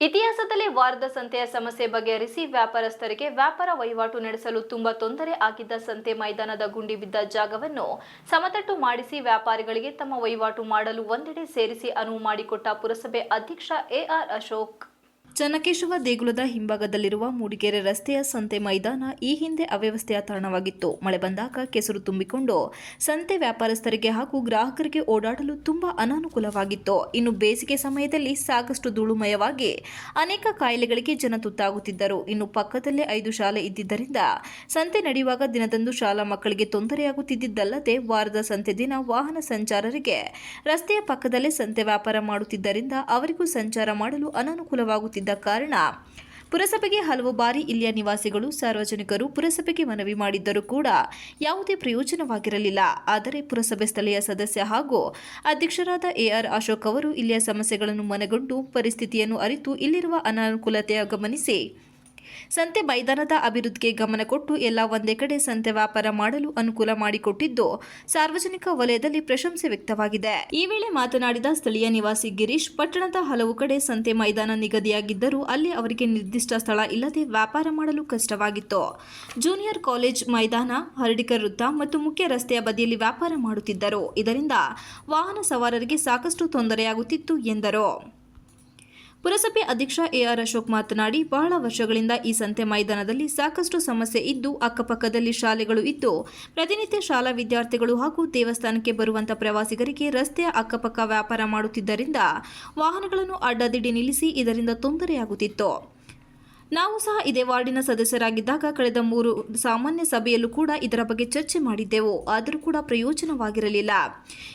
ಇತಿಹಾಸದಲ್ಲಿ ವಾರದ ಸಂತೆಯ ಸಮಸ್ಯೆ ಬಗೆಹರಿಸಿ ವ್ಯಾಪಾರಸ್ಥರಿಗೆ ವ್ಯಾಪಾರ ವಹಿವಾಟು ನಡೆಸಲು ತುಂಬಾ ತೊಂದರೆ ಆಗಿದ್ದ ಸಂತೆ ಮೈದಾನದ ಗುಂಡಿ ಬಿದ್ದ ಜಾಗವನ್ನು ಸಮತಟ್ಟು ಮಾಡಿಸಿ ವ್ಯಾಪಾರಿಗಳಿಗೆ ತಮ್ಮ ವಹಿವಾಟು ಮಾಡಲು ಒಂದೆಡೆ ಸೇರಿಸಿ ಅನುವು ಮಾಡಿಕೊಟ್ಟ ಪುರಸಭೆ ಅಧ್ಯಕ್ಷ ಎಆರ್ ಅಶೋಕ್. ಚನ್ನಕೇಶವ ದೇಗುಲದ ಹಿಂಭಾಗದಲ್ಲಿರುವ ಮೂಡಿಗೆರೆ ರಸ್ತೆಯ ಸಂತೆ ಮೈದಾನ ಈ ಹಿಂದೆ ಅವ್ಯವಸ್ಥೆಯ ತಾಣವಾಗಿತ್ತು. ಮಳೆ ಬಂದಾಗ ಕೆಸರು ತುಂಬಿಕೊಂಡು ಸಂತೆ ವ್ಯಾಪಾರಸ್ಥರಿಗೆ ಹಾಗೂ ಗ್ರಾಹಕರಿಗೆ ಓಡಾಡಲು ತುಂಬಾ ಅನಾನುಕೂಲವಾಗಿತ್ತು. ಇನ್ನು ಬೇಸಿಗೆ ಸಮಯದಲ್ಲಿ ಸಾಕಷ್ಟು ಧೂಳುಮಯವಾಗಿ ಅನೇಕ ಕಾಯಿಲೆಗಳಿಗೆ ಜನ ತುತ್ತಾಗುತ್ತಿದ್ದರು. ಇನ್ನು ಪಕ್ಕದಲ್ಲೇ ಐದು ಶಾಲೆ ಇದ್ದಿದ್ದರಿಂದ ಸಂತೆ ನಡೆಯುವಾಗ ದಿನದಂದು ಶಾಲಾ ಮಕ್ಕಳಿಗೆ ತೊಂದರೆಯಾಗುತ್ತಿದ್ದಲ್ಲದೆ ವಾರದ ಸಂತೆ ದಿನ ವಾಹನ ಸಂಚಾರರಿಗೆ ರಸ್ತೆಯ ಪಕ್ಕದಲ್ಲೇ ಸಂತೆ ವ್ಯಾಪಾರ ಮಾಡುತ್ತಿದ್ದರಿಂದ ಅವರಿಗೂ ಸಂಚಾರ ಮಾಡಲು ಅನಾನುಕೂಲವಾಗುತ್ತಿದ್ದ ಕಾರಣ ಪುರಸಭೆಗೆ ಹಲವು ಬಾರಿ ಇಲ್ಲಿಯ ನಿವಾಸಿಗಳು, ಸಾರ್ವಜನಿಕರು ಪುರಸಭೆಗೆ ಮನವಿ ಮಾಡಿದ್ದರೂ ಕೂಡ ಯಾವುದೇ ಪ್ರಯೋಜನವಾಗಿರಲಿಲ್ಲ. ಆದರೆ ಪುರಸಭೆ ಸ್ಥಳೀಯ ಸದಸ್ಯ ಹಾಗೂ ಅಧ್ಯಕ್ಷರಾದ ಎಆರ್ ಅಶೋಕ್ ಅವರು ಇಲ್ಲಿಯ ಸಮಸ್ಯೆಗಳನ್ನು ಮನಗೊಂಡು ಪರಿಸ್ಥಿತಿಯನ್ನು ಅರಿತು ಇಲ್ಲಿರುವ ಅನಾನುಕೂಲತೆಯ ಗಮನಿಸಿ ಸಂತೆ ಮೈದಾನದ ಅಭಿವೃದ್ಧಿಗೆ ಗಮನ ಕೊಟ್ಟು ಎಲ್ಲ ಒಂದೇ ಕಡೆ ಸಂತೆ ವ್ಯಾಪಾರ ಮಾಡಲು ಅನುಕೂಲ ಮಾಡಿಕೊಟ್ಟಿದ್ದು ಸಾರ್ವಜನಿಕ ವಲಯದಲ್ಲಿ ಪ್ರಶಂಸೆ ವ್ಯಕ್ತವಾಗಿದೆ. ಈ ವೇಳೆ ಮಾತನಾಡಿದ ಸ್ಥಳೀಯ ನಿವಾಸಿ ಗಿರೀಶ್, ಪಟ್ಟಣದ ಹಲವು ಕಡೆ ಸಂತೆ ಮೈದಾನ ನಿಗದಿಯಾಗಿದ್ದರೂ ಅಲ್ಲಿ ಅವರಿಗೆ ನಿರ್ದಿಷ್ಟ ಸ್ಥಳ ಇಲ್ಲದೆ ವ್ಯಾಪಾರ ಮಾಡಲು ಕಷ್ಟವಾಗಿತ್ತು. ಜೂನಿಯರ್ ಕಾಲೇಜ್ ಮೈದಾನ ಹರಡಿಕರ್ ವೃತ್ತ ಮತ್ತು ಮುಖ್ಯ ರಸ್ತೆಯ ಬದಿಯಲ್ಲಿ ವ್ಯಾಪಾರ ಮಾಡುತ್ತಿದ್ದರು. ಇದರಿಂದ ವಾಹನ ಸವಾರರಿಗೆ ಸಾಕಷ್ಟು ತೊಂದರೆಯಾಗುತ್ತಿತ್ತು ಎಂದರು. ಪುರಸಭೆ ಅಧ್ಯಕ್ಷ ಎಆರ್ ಅಶೋಕ್ ಮಾತನಾಡಿ, ಬಹಳ ವರ್ಷಗಳಿಂದ ಈ ಸಂತೆ ಮೈದಾನದಲ್ಲಿ ಸಾಕಷ್ಟು ಸಮಸ್ಯೆ ಇದ್ದು, ಅಕ್ಕಪಕ್ಕದಲ್ಲಿ ಶಾಲೆಗಳು ಇದ್ದು, ಪ್ರತಿನಿತ್ಯ ಶಾಲಾ ವಿದ್ಯಾರ್ಥಿಗಳು ಹಾಗೂ ದೇವಸ್ಥಾನಕ್ಕೆ ಬರುವಂತ ಪ್ರವಾಸಿಗರಿಗೆ ರಸ್ತೆಯ ಅಕ್ಕಪಕ್ಕ ವ್ಯಾಪಾರ ಮಾಡುತ್ತಿದ್ದರಿಂದ ವಾಹನಗಳನ್ನು ಅಡ್ಡದಿಡಿ ನಿಲ್ಲಿಸಿ ಇದರಿಂದ ತೊಂದರೆಯಾಗುತ್ತಿತ್ತು. ನಾವು ಸಹ ಇದೇ ವಾರ್ಡಿನ ಸದಸ್ಯರಾಗಿದ್ದಾಗ ಕಳೆದ ಮೂರು ಸಾಮಾನ್ಯ ಸಭೆಯಲ್ಲೂ ಕೂಡ ಇದರ ಬಗ್ಗೆ ಚರ್ಚೆ ಮಾಡಿದ್ದೆವು. ಆದರೂ ಕೂಡ ಪ್ರಯೋಜನವಾಗಿರಲಿಲ್ಲ.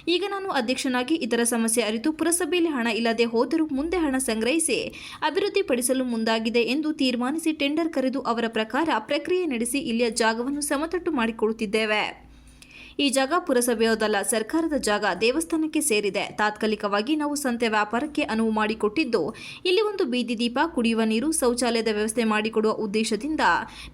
ಈಗ ನಾನು ಅಧ್ಯಕ್ಷನಾಗಿ ಇದರ ಸಮಸ್ಯೆ ಅರಿತು ಪುರಸಭೆಯಲ್ಲಿ ಹಣ ಇಲ್ಲದೆ ಹೋದರೂ ಮುಂದೆ ಹಣ ಸಂಗ್ರಹಿಸಿ ಅಭಿವೃದ್ಧಿಪಡಿಸಲು ಮುಂದಾಗಿದೆ ಎಂದು ತೀರ್ಮಾನಿಸಿ ಟೆಂಡರ್ ಕರೆದು ಅವರ ಪ್ರಕಾರ ಪ್ರಕ್ರಿಯೆ ನಡೆಸಿ ಇಲ್ಲಿಯ ಜಾಗವನ್ನು ಸಮತಟ್ಟು ಮಾಡಿಕೊಡುತ್ತಿದ್ದೇವೆ ಈ ಜಾಗ ಪುರಸಭೆಯೋದಲ್ಲ ಸರ್ಕಾರದ ಜಾಗ ದೇವಸ್ಥಾನಕ್ಕೆ ಸೇರಿದೆ. ತಾತ್ಕಾಲಿಕವಾಗಿ ನಾವು ಸಂತೆ ವ್ಯಾಪಾರಕ್ಕೆ ಅನುವು ಮಾಡಿಕೊಟ್ಟಿದ್ದು, ಇಲ್ಲಿ ಒಂದು ಬೀದಿ ದೀಪ, ಕುಡಿಯುವ ನೀರು, ಶೌಚಾಲಯದ ವ್ಯವಸ್ಥೆ ಮಾಡಿಕೊಡುವ ಉದ್ದೇಶದಿಂದ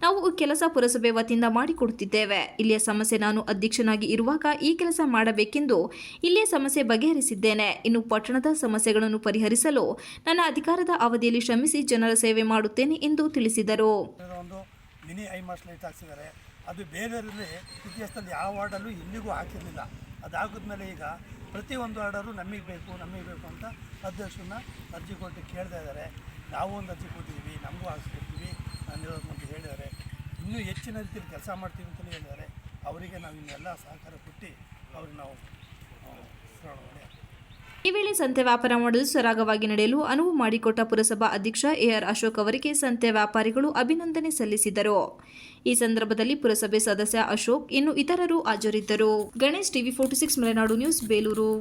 ನಾವು ಕೆಲಸ ಪುರಸಭೆ ವತಿಯಿಂದ ಮಾಡಿಕೊಡುತ್ತಿದ್ದೇವೆ. ಇಲ್ಲಿಯ ಸಮಸ್ಯೆ ನಾನು ಅಧ್ಯಕ್ಷನಾಗಿ ಇರುವಾಗ ಈ ಕೆಲಸ ಮಾಡಬೇಕೆಂದು ಇಲ್ಲಿಯ ಸಮಸ್ಯೆ ಬಗೆಹರಿಸಿದ್ದೇನೆ. ಇನ್ನು ಪಟ್ಟಣದ ಸಮಸ್ಯೆಗಳನ್ನು ಪರಿಹರಿಸಲು ನನ್ನ ಅಧಿಕಾರದ ಅವಧಿಯಲ್ಲಿ ಶ್ರಮಿಸಿ ಜನರ ಸೇವೆ ಮಾಡುತ್ತೇನೆ ಎಂದು ತಿಳಿಸಿದರು. ಅದು ಬೇರೆಯವರಲ್ಲಿ ಇತಿಹಾಸದಲ್ಲಿ ಯಾವ ವಾರ್ಡಲ್ಲೂ ಇಲ್ಲಿಗೂ ಹಾಕಿರಲಿಲ್ಲ. ಅದಾಗಿದ್ಮೇಲೆ ಈಗ ಪ್ರತಿಯೊಂದು ವಾರ್ಡರು ನಮಗೆ ಬೇಕು ನಮಗೆ ಬೇಕು ಅಂತ ಅಧ್ಯಕ್ಷರನ್ನ ಅರ್ಜಿ ಕೊಟ್ಟು ಕೇಳ್ತಾ ಇದ್ದಾರೆ. ನಾವು ಒಂದು ಅರ್ಜಿ ಕೊಟ್ಟಿದ್ದೀವಿ, ನಮಗೂ ಹಾಕ್ಸ್ಕೊಡ್ತೀವಿ ಅನ್ನೋದು ಅಂತ ಹೇಳಿದ್ದಾರೆ. ಇನ್ನೂ ಹೆಚ್ಚಿನ ರೀತಿಯಲ್ಲಿ ಕೆಲಸ ಮಾಡ್ತೀವಿ ಅಂತಲೇ ಹೇಳಿದ್ದಾರೆ. ಅವರಿಗೆ ನಾವು ಇನ್ನೆಲ್ಲ ಸಹಕಾರ ಕೊಟ್ಟು ಅವ್ರಿಗೆ ನಾವು ಈ ವೇಳೆ ಸಂತೆ ವ್ಯಾಪಾರ ಮಾಡಲು ಸರಾಗವಾಗಿ ನಡೆಯಲು ಅನುವು ಮಾಡಿಕೊಟ್ಟ ಪುರಸಭಾ ಅಧ್ಯಕ್ಷ ಎಆರ್ ಅಶೋಕ್ ಅವರಿಗೆ ಸಂತೆ ವ್ಯಾಪಾರಿಗಳು ಅಭಿನಂದನೆ ಸಲ್ಲಿಸಿದರು. ಈ ಸಂದರ್ಭದಲ್ಲಿ ಪುರಸಭೆ ಸದಸ್ಯ ಅಶೋಕ್ ಇನ್ನು ಇತರರು ಹಾಜರಿದ್ದರು. Ganesh TV forty six Malenadu news, Belur.